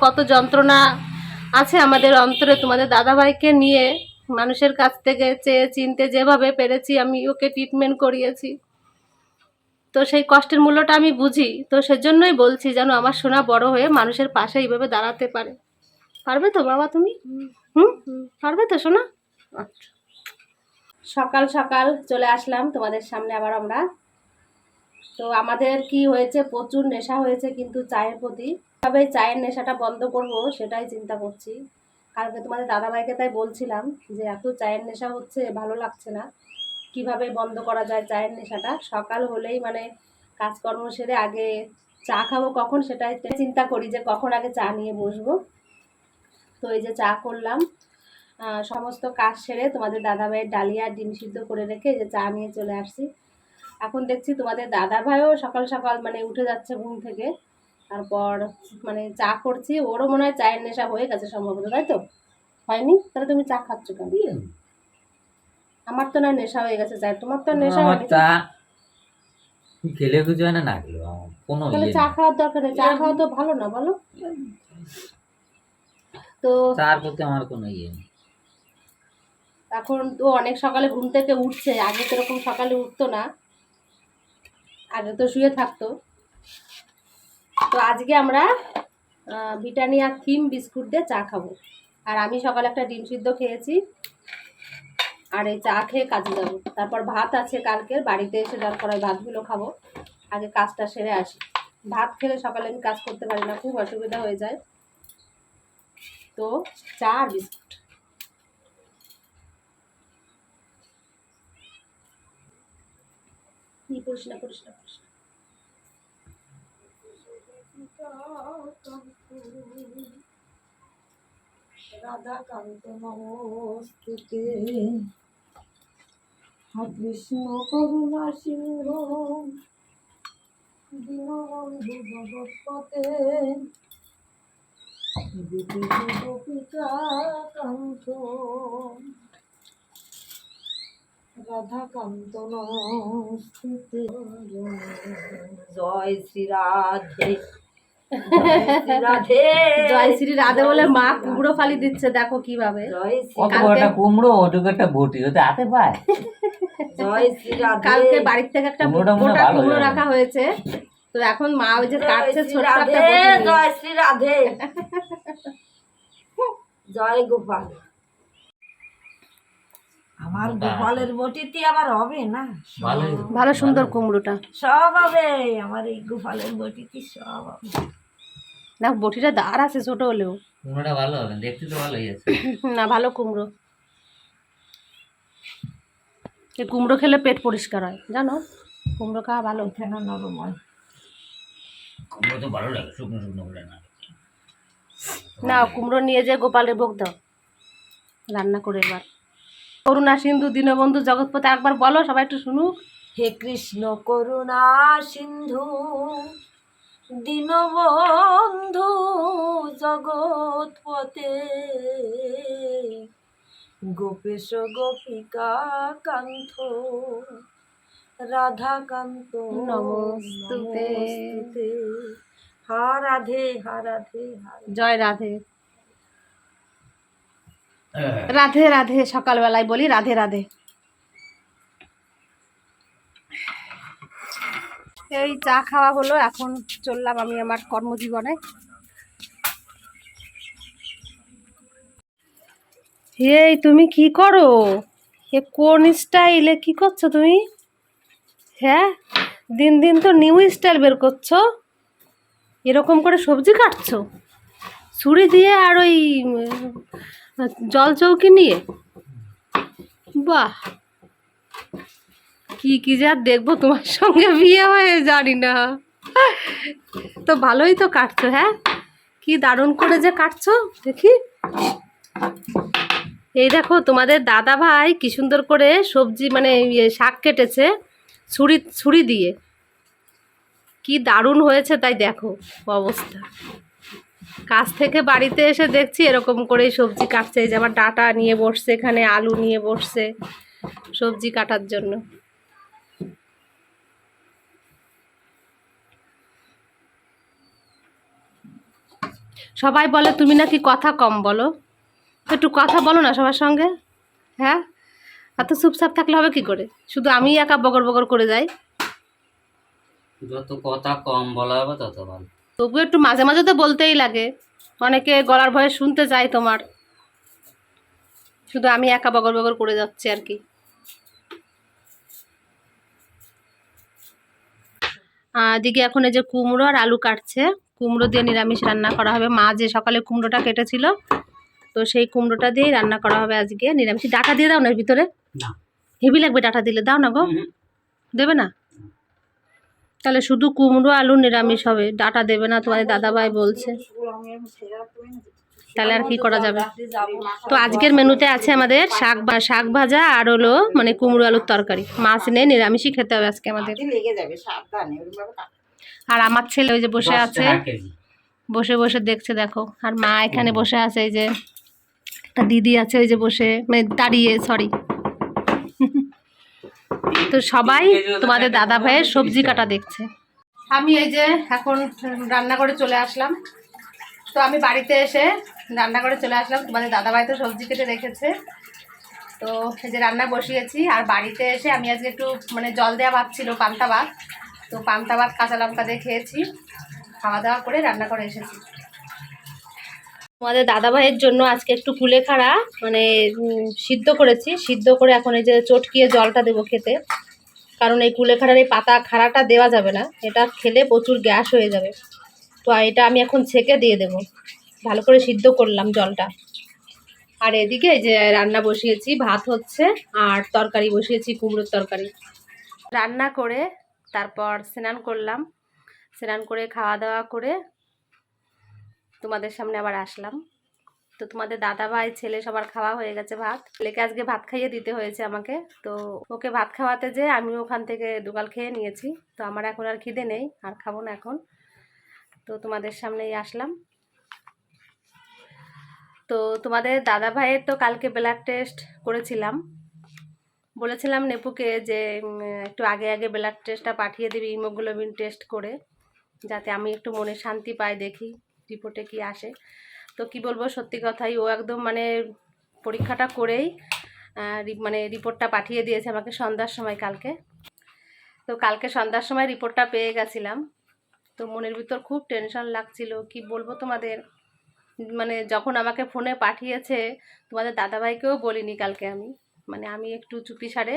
কত যন্ত্রণা আছে আমাদের অন্তরে। তোমাদের দাদাভাইকে নিয়ে মানুষের কাছ থেকে চেয়ে চিনতে যেভাবে পেরেছি আমি ওকে ট্রিটমেন্ট করিয়েছি। তো সেই কষ্টের মূল্যটা আমি বুঝি। তো সেজন্যই বলছি যেন আমার সোনা বড় হয়ে মানুষের পাশে এইভাবে দাঁড়াতে পারে। পারবে তো বাবা তুমি? হুম? পারবে তো সোনা? আচ্ছা। সকাল সকাল চলে আসলাম তোমাদের সামনে আবার আমরা। তো আমাদের কি হয়েছে? প্রচুর নেশা হয়েছে কিন্তু চায়ের প্রতি। কীভাবে চায়ের নেশাটা বন্ধ করব সেটাই চিন্তা করছি। কালকে তোমাদের দাদাভাইকে তাই বলছিলাম যে, এত চায়ের নেশা হচ্ছে, ভালো লাগছে না। কীভাবে বন্ধ করা যায় চায়ের নেশাটা? সকাল হলেই মানে কাজকর্ম সেরে আগে চা খাব কখন সেটাই চিন্তা করি যে, কখন আগে চা নিয়ে বসবো। তো এই যে চা করলাম। সমস্ত কাজ সেরে তোমাদের দাদাভাইয়ের ডালিয়া ডিম সিদ্ধ করে রেখে যে চা নিয়ে চলে আসছি। এখন দেখছি তোমাদের দাদাভাইও সকাল সকাল মানে উঠে যাচ্ছে ঘুম থেকে। তারপর মানে চা করছি ওরও মনে হয় চায়ের নেশা হয়ে গেছে সম্ভবত তাই তো? হয়নি? তাহলে তুমি চা খাচ্ছ কেন? আমার তো না নেশা হয়ে গেছে চায়ের তোমার তো নেশা হয়নি। চা খেলে কিছু হয় না না আমার কোনো তাহলে ইয়ে চা খাওয়ার দরকার নেই চা খাওয়া তো ভালো না বলো? তো চার প্রতি আমার কোনো ইয়ে নেই। এখন তো অনেক সকালে ঘুম থেকে উঠছে আগে তো এরকম সকালে উঠতো না। আগে তো শুয়ে থাকতো। তো আজকে আমরা ব্রিটানিয়া থিম বিস্কুট দিয়ে চা খাব। আর আমি সকালে একটা ডিম সিদ্ধ খেয়েছি। আর এই চা খেয়ে কাজে যাব। তারপর ভাত আছে কালকের বাড়িতে এসে দরকার ওই ভাতগুলো খাব। আগে কাজটা সেরে আসি। ভাত খেলে সকালে আমি কাজ করতে পারি না, খুব অসুবিধা হয়ে যায়। তো চা আর বিস্কুট ই করিস না করিস না করিস না। রাধাকান্ত নমস্তুতে কৃষ্ণ করুণা সিংহ দীনবন্ধু জগৎপতে গোপী গোপিকা কান্ত রাধাকান্ত জয় শ্রী রাধে। জয় শ্রী রাধে। জয় শ্রী রাধে বলে মা কুমড়ো ফালি দিচ্ছে দেখো কীভাবে। জয় শ্রী কত বড় একটা কুমড়ো ওটুকু একটা বটি ওতে হাতে পায়। জয় শ্রী রাধে। কালকে বাড়ির থেকে একটা কুমড়ো রাখা হয়েছে। তো এখন মা ওই যে কাটছে একটা জয় শ্রী রাধে। জয় গোপাল। আমার গোপালের বটিতে আবার হবে না? ভালো ভালো সুন্দর কুমড়োটা। সব হবে। আমার এই গোপালের বটিতে সব হবে। না বটিটা দাঁড় আছে ছোট হলেও। কুমড়োটা ভালো হবে দেখতে তো ভালোই আছে। না ভালো কুমড়ো। এই কুমড়ো খেলে পেট পরিষ্কার হয় জানো? কুমড়ো খাওয়া ভালো। এখানে নরম হয় কুমড়ো তো ভালো লাগে শুকনো শুকনো করে না। না কুমড়ো নিয়ে যে গোপালের ভোগ দাও। রান্না করে এবার। করুণা সিন্ধু দীনবন্ধু জগৎপতি একবার বলো সবাই একটু শুনুক হে কৃষ্ণ করুণা সিন্ধু দীনবন্ধু জগৎপতে গোপেশ গোপিকা কান্ত রাধাকান্ত নমস্তুতে। নমস্তুতে। হা রাধে হা রাধে হা রাধে। জয় রাধে রাধে রাধে, সকালবেলায় বলি রাধে রাধে। এই চা খাওয়া হলো, এখন চললাম আমি আমার কর্মজীবনে। এই তুমি কি করো? এ কোন স্টাইলে কি করছ তুমি? হ্যাঁ দিন দিন তো নিউ স্টাইল বের করছ। এরকম করে সবজি কাটছো। ছুরি দিয়ে আর ওই জল চৌকি নিয়ে? বাহ। কি কি যে দেখব, তোমার সঙ্গে বিয়ে হয়ে জানি না। তো ভালোই তো কাটছো হ্যাঁ? কি দারুণ করে যে কাটছো, দেখি। এই দেখো, তোমাদের দাদা ভাই কি সুন্দর করে সবজি মানে ইয়ে শাক কেটেছে ছুরি ছুরি দিয়ে। কি দারুণ হয়েছে তাই দেখো, অবস্থা। কাজ থেকে বাড়িতে এসে দেখছি এরকম করেই সবজি কাটছে। এই যে আমার ডাটা নিয়ে বসছে এখানে, আলু নিয়ে বসছে সবজি কাটার জন্য। সবাই বলে, তুমি নাকি কথা কম বলো। একটু কথা বলো না সবার সঙ্গে। হ্যাঁ? এত চুপচাপ থাকলে হবে কি করে? শুধু আমি একা বগর বগর করে যাই। যত কথা কম বলা হবে তত ভালো। তবু একটু মাঝে মাঝে তো বলতেই লাগে। অনেকে গলার ভয়ে শুনতে চায় তোমার। শুধু আমি একা বগর বগর করে যাচ্ছি আর কি। এদিকে এখন এই যে কুমড়ো আর আলু কাটছে। কুমড়ো দিয়ে নিরামিষ রান্না করা হবে। মা যে সকালে কুমড়োটা কেটেছিল তো সেই কুমড়োটা দিয়েই রান্না করা হবে আজকে। নিরামিষ। ডাটা দিয়ে দাও না এর ভিতরে? হেভি লাগবে ডাটা দিলে। দাও না গো। দেবে না? তাহলে শুধু কুমড়ো আলু নিরামিষ হবে ডাটা দেবে না তোমাদের দাদাভাই বলছে। তাহলে আর কি করা যাবে? তো আজকের মেনুতে আছে আমাদের শাক ভা- শাক ভাজা আর হলো মানে কুমড়ো আলুর তরকারি। মাছ নেই নিরামিষই খেতে হবে আজকে আমাদের। আর আমার ছেলে ওই যে বসে আছে বসে বসে দেখছে দেখো। আর মা এখানে বসে আছে এই যে একটা দিদি আছে ওই যে বসে মানে দাঁড়িয়ে সরি তো সবাই তোমাদের দাদা ভাইয়ের সবজি কাটা দেখছে। আমি এই যে এখন রান্না করে চলে আসলাম। তো আমি বাড়িতে এসে রান্না করে চলে আসলাম। তোমাদের দাদা ভাই তো সবজি কেটে রেখেছে। তো এই যে রান্না বসিয়েছি। আর বাড়িতে এসে আমি আজকে একটু মানে জল দেওয়া ভাত ছিল পান্তা ভাত। তো পান্তা ভাত কাঁচা লঙ্কা দিয়ে খেয়েছি। খাওয়া দাওয়া করে রান্না করে এসেছি। তোমাদের দাদা ভাইয়ের জন্য আজকে একটু কুলেখাড়া মানে সিদ্ধ করেছি। সিদ্ধ করে এখন এই যে চটকিয়ে জলটা দেবো খেতে। কারণ এই কুলেখাড়ার এই পাতা খাড়াটা দেওয়া যাবে না। এটা খেলে প্রচুর গ্যাস হয়ে যাবে। তো এটা আমি এখন ছেঁকে দিয়ে দেবো। ভালো করে সিদ্ধ করলাম জলটা। আর এদিকে এই যে রান্না বসিয়েছি, ভাত হচ্ছে, আর তরকারি বসিয়েছি, কুমড়োর তরকারি। রান্না করে তারপর স্নান করলাম। স্নান করে খাওয়া দাওয়া করে তোমাদের সামনে আবার আসলাম। তো তোমাদের দাদা ভাই, ছেলে সবার খাওয়া হয়ে গেছে ভাত। ছেলেকে আজকে ভাত খাইয়ে দিতে হয়েছে আমাকে। তো ওকে ভাত খাওয়াতে যে আমি ওখান থেকে দুগাল খেয়ে নিয়েছি। তো আমার এখন আর খিদে নেই, আর খাব না এখন। তো তোমাদের সামনেই আসলাম। তো তোমাদের দাদা ভাইয়ের তো কালকে ব্লাড টেস্ট করেছিলাম। বলেছিলাম নেপুকে যে একটু আগে আগে ব্লাড টেস্টটা পাঠিয়ে দিবি হিমোগ্লোবিন টেস্ট করে। যাতে আমি একটু মনে শান্তি পাই দেখি। রিপোর্টে কি আসে? তো কি বলব, সত্যি কথাই ও একদম মানে পরীক্ষাটা করেই মানে রিপোর্টটা পাঠিয়ে দিয়েছে আমাকে সন্ধ্যার সময় কালকে। তো কালকে সন্ধ্যার সময় রিপোর্টটা পেয়ে গেছিলাম। তো মনের ভিতর খুব টেনশন লাগছিল, কি বলব তোমাদের? মানে যখন আমাকে ফোনে পাঠিয়েছে, তোমাদের দাদাভাইকেও বলিনি কালকে আমি। মানে আমি একটু চুপি সারে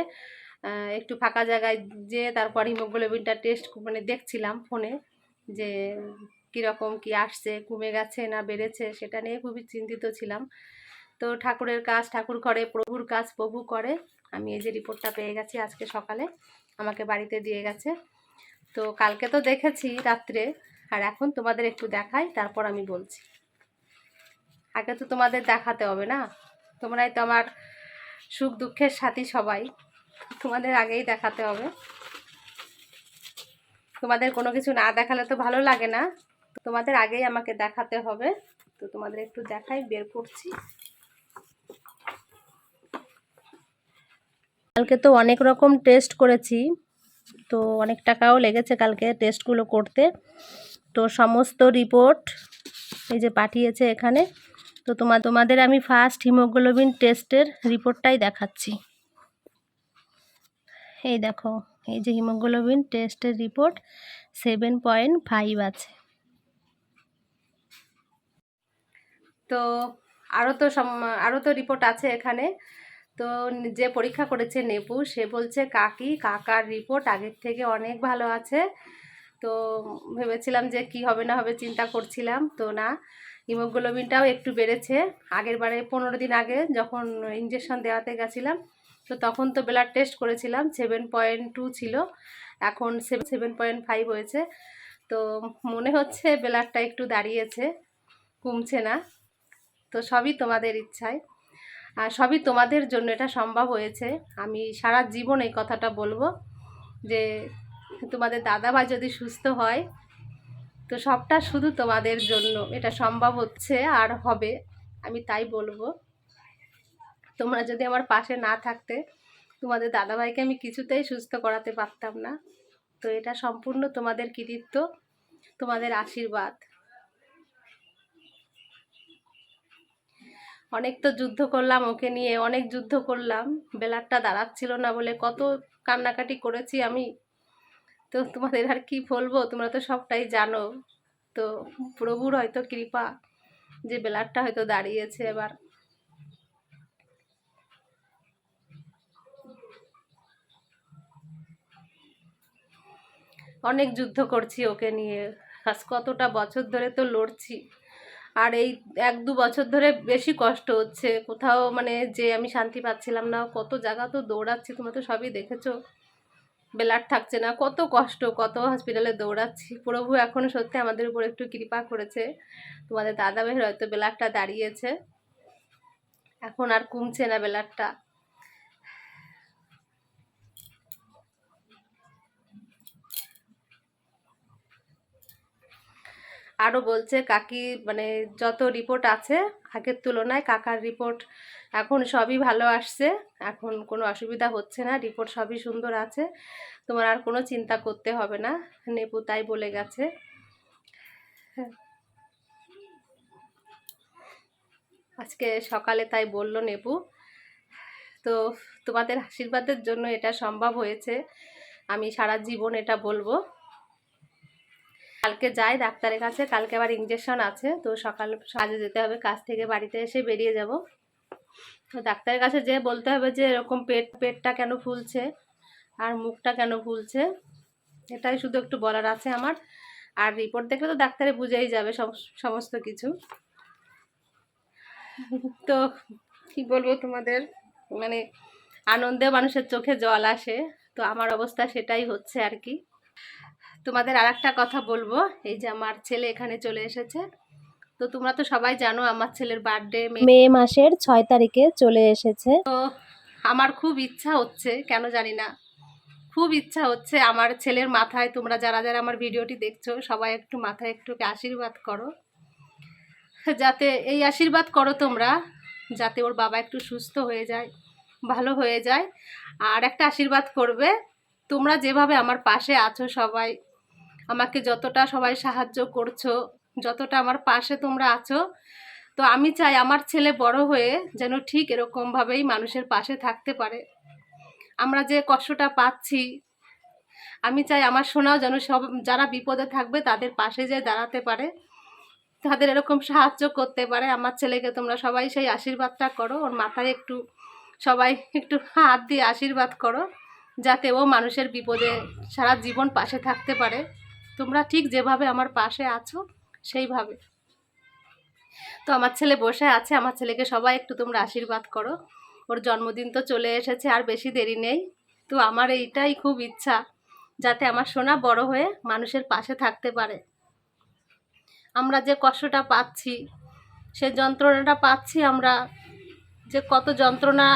একটু ফাঁকা জায়গায় যেয়ে তারপর হিমোগ্লোবিনটা টেস্ট মানে দেখছিলাম ফোনে যে কীরকম কি আসছে, কমে গেছে না বেড়েছে সেটা নিয়ে খুবই চিন্তিত ছিলাম। তো ঠাকুরের কাজ, ঠাকুর করে প্রভুর কাজ প্রভু করে। আমি এই যে রিপোর্টটা পেয়ে গেছি আজকে সকালে, আমাকে বাড়িতে দিয়ে গেছে। তো কালকে তো দেখেছি রাত্রে, আর এখন তোমাদের একটু দেখাই, তারপর আমি বলছি। আগে তো তোমাদের দেখাতে হবে না? তোমরাই তো আমার সুখ দুঃখের সাথী সবাই, তোমাদের আগেই দেখাতে হবে। তোমাদের কোনো কিছু না দেখালে তো ভালো লাগে না। তোমাদের আগেই আমাকে দেখাতে হবে। তো তোমাদের একটু দেখাই, বের করছি। কালকে তো অনেক রকম টেস্ট করেছি, তো অনেক টাকাও লেগেছে কালকে টেস্টগুলো করতে। তো সমস্ত রিপোর্ট এই যে পাঠিয়েছে এখানে। তো তোমার তোমাদের আমি ফার্স্ট হিমোগ্লোবিন টেস্টের রিপোর্টটাই দেখাচ্ছি। এই দেখো, এই যে হিমোগ্লোবিন টেস্টের রিপোর্ট সেভেন পয়েন্ট ফাইভ আছে। তো আরও তো আরও তো রিপোর্ট আছে এখানে। তো যে পরীক্ষা করেছে নেপু, সে বলছে, কাকি, কাকার রিপোর্ট আগের থেকে অনেক ভালো আছে। তো ভেবেছিলাম যে কি হবে না হবে চিন্তা করছিলাম, তো না। হিমোগ্লোবিনটাও একটু বেড়েছে। আগের বারে পনেরো দিন আগে যখন ইঞ্জেকশন দেওয়াতে গেছিলাম, তো তখন তো ব্লাড টেস্ট করেছিলাম সেভেন পয়েন্ট টু ছিল। এখন সেভেন পয়েন্ট ফাইভ হয়েছে। তো মনে হচ্ছে ব্লাডটা একটু দাঁড়িয়েছে, কমছে না। তো সবই তোমাদের ইচ্ছায়। আর সবই তোমাদের জন্য এটা সম্ভব হয়েছে। আমি সারা জীবন এই কথাটা বলব যে, তোমাদের দাদাভাই যদি সুস্থ হয়, তো সবটা শুধু তোমাদের জন্য। এটা সম্ভব হচ্ছে আর হবে, আমি তাই বলব। তোমরা যদি আমার পাশে না থাকতে, তোমাদের দাদাভাইকে আমি কিছুতেই সুস্থ করাতে পারতাম না। তো এটা সম্পূর্ণ তোমাদের কৃতিত্ব, তোমাদের আশীর্বাদ। অনেক তো যুদ্ধ করলাম, ওকে নিয়ে অনেক যুদ্ধ করলাম। বেলারটা দাঁড়াচ্ছিল না বলে কত কান্নাকাটি করেছি আমি। তো তোমাদের আর কি বলব, তোমরা তো সবটাই জানো। তো প্রভুর হয়তো কৃপা যে বেলারটা হয়তো দাঁড়িয়েছে এবার। অনেক যুদ্ধ করছি ওকে নিয়ে। আজ কতটা বছর ধরে তো লড়ছি। আর এই এক দু বছর ধরে বেশি কষ্ট হচ্ছে। কোথাও মানে যে আমি শান্তি পাচ্ছিলাম না, কত জায়গা তো দৌড়াচ্ছি, তোমরা তো সবই দেখেছ। বেলার থাকছে না, কত কষ্ট, কত হসপিটালে দৌড়াচ্ছি। প্রভু এখনও সত্যি আমাদের উপর একটু কৃপা করেছে। তোমাদের দাদা ভাইয়ের হয়তো বেলারটা দাঁড়িয়েছে। এখন আর কমছে না বেলারটা। আরও বলছে, কাকি মানে যত রিপোর্ট আছে, আগের তুলনায় কাকার রিপোর্ট এখন সবই ভালো আসছে। এখন কোনো অসুবিধা হচ্ছে না রিপোর্ট সবই সুন্দর আছে। তোমার আর কোনো চিন্তা করতে হবে না। নেপু তাই বলে গেছে। আজকে সকালে তাই বলল নেপু, তো তোমাদের আশীর্বাদের জন্য এটা সম্ভব হয়েছে। আমি সারা জীবন এটা বলব। কালকে যাই ডাক্তারের কাছে, কালকে আবার ইঞ্জেকশন আছে, তো সকাল কাজে যেতে হবে, কাজ থেকে বাড়িতে এসে বেরিয়ে যাব। তো ডাক্তারের কাছে যে বলতে হবে যে, এরকম পেট, পেটটা কেন ফুলছে আর মুখটা কেন ফুলছে? এটাই শুধু একটু বলার আছে আমার। আর রিপোর্ট দেখলে তো ডাক্তারে বুঝেই যাবে সম- সমস্ত কিছু। তো কি বলব তোমাদের? মানে আনন্দে মানুষের চোখে জল আসে, তো আমার অবস্থা সেটাই হচ্ছে আর কি। তোমাদের আর একটা কথা বলব। এই যে আমার ছেলে এখানে চলে এসেছে। তো তোমরা তো সবাই জানো আমার ছেলের বার্থডে মে মাসের ছয় তারিখে চলে এসেছে। তো আমার খুব ইচ্ছা হচ্ছে কেন জানি না খুব ইচ্ছা হচ্ছে আমার ছেলের মাথায় তোমরা যারা যারা আমার ভিডিওটি দেখছ সবাই একটু মাথায় একটু আশীর্বাদ করো। যাতে এই আশীর্বাদ করো তোমরা যাতে ওর বাবা একটু সুস্থ হয়ে যায় ভালো হয়ে যায়। আর একটা আশীর্বাদ করবে তোমরা যেভাবে আমার পাশে আছো সবাই আমাকে যতটা সবাই সাহায্য করছ, যতটা আমার পাশে তোমরা আছো, তো আমি চাই আমার ছেলে বড় হয়ে যেন ঠিক এরকমভাবেই মানুষের পাশে থাকতে পারে। আমরা যে কষ্টটা পাচ্ছি, আমি চাই আমার সোনাও যেন সব, যারা বিপদে থাকবে তাদের পাশে যে দাঁড়াতে পারে, তাদের এরকম সাহায্য করতে পারে। আমার ছেলেকে তোমরা সবাই সেই আশীর্বাদটা করো, ওর মাথায় একটু, সবাই একটু হাত দিয়ে আশীর্বাদ করো, যাতে ও মানুষের বিপদে সারা জীবন পাশে থাকতে পারে। তোমরা ঠিক যেভাবে আমার পাশে আছো, সেইভাবে। তো আমার ছেলে বসে আছে, আমার ছেলেকে সবাই একটু তোমরা আশীর্বাদ করো। ওর জন্মদিন তো চলে এসেছে, আর বেশি দেরি নেই। তো আমার এইটাই খুব ইচ্ছা, যাতে আমার সোনা বড় হয়ে মানুষের পাশে থাকতে পারে। আমরা যে কষ্টটা পাচ্ছি, সে যন্ত্রণাটা পাচ্ছি আমরা। যে কত যন্ত্রণা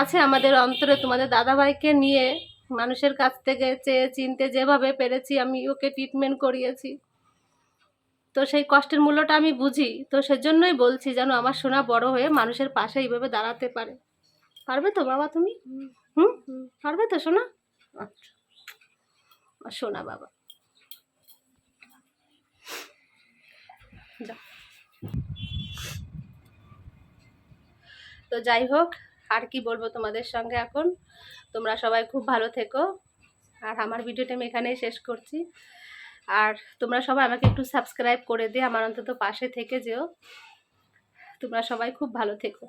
আছে আমাদের অন্তরে তোমাদের দাদাভাইকে নিয়ে মানুষের কাছ থেকে চেয়ে চিনতে যেভাবে পেরেছি আমি ওকে ট্রিটমেন্ট করিয়েছি। তো সেই কষ্টের মূল্যটা আমি বুঝি। তো সেজন্যই বলছি যেন আমার সোনা বড় হয়ে মানুষের পাশে এইভাবে দাঁড়াতে পারে। পারবে তো বাবা তুমি? হুম? পারবে তো সোনা? আচ্ছা। সোনা বাবা। তো যাই হোক আর কি বলব তোমাদের সঙ্গে এখন? তোমরা সবাই খুব ভালো থেকো। আর আমার ভিডিওটা আমি এখানেই শেষ করছি। আর তোমরা সবাই আমাকে একটু সাবস্ক্রাইব করে দিয়ে আমার অন্তত পাশে থেকে যেও। তোমরা সবাই খুব ভালো থেকো।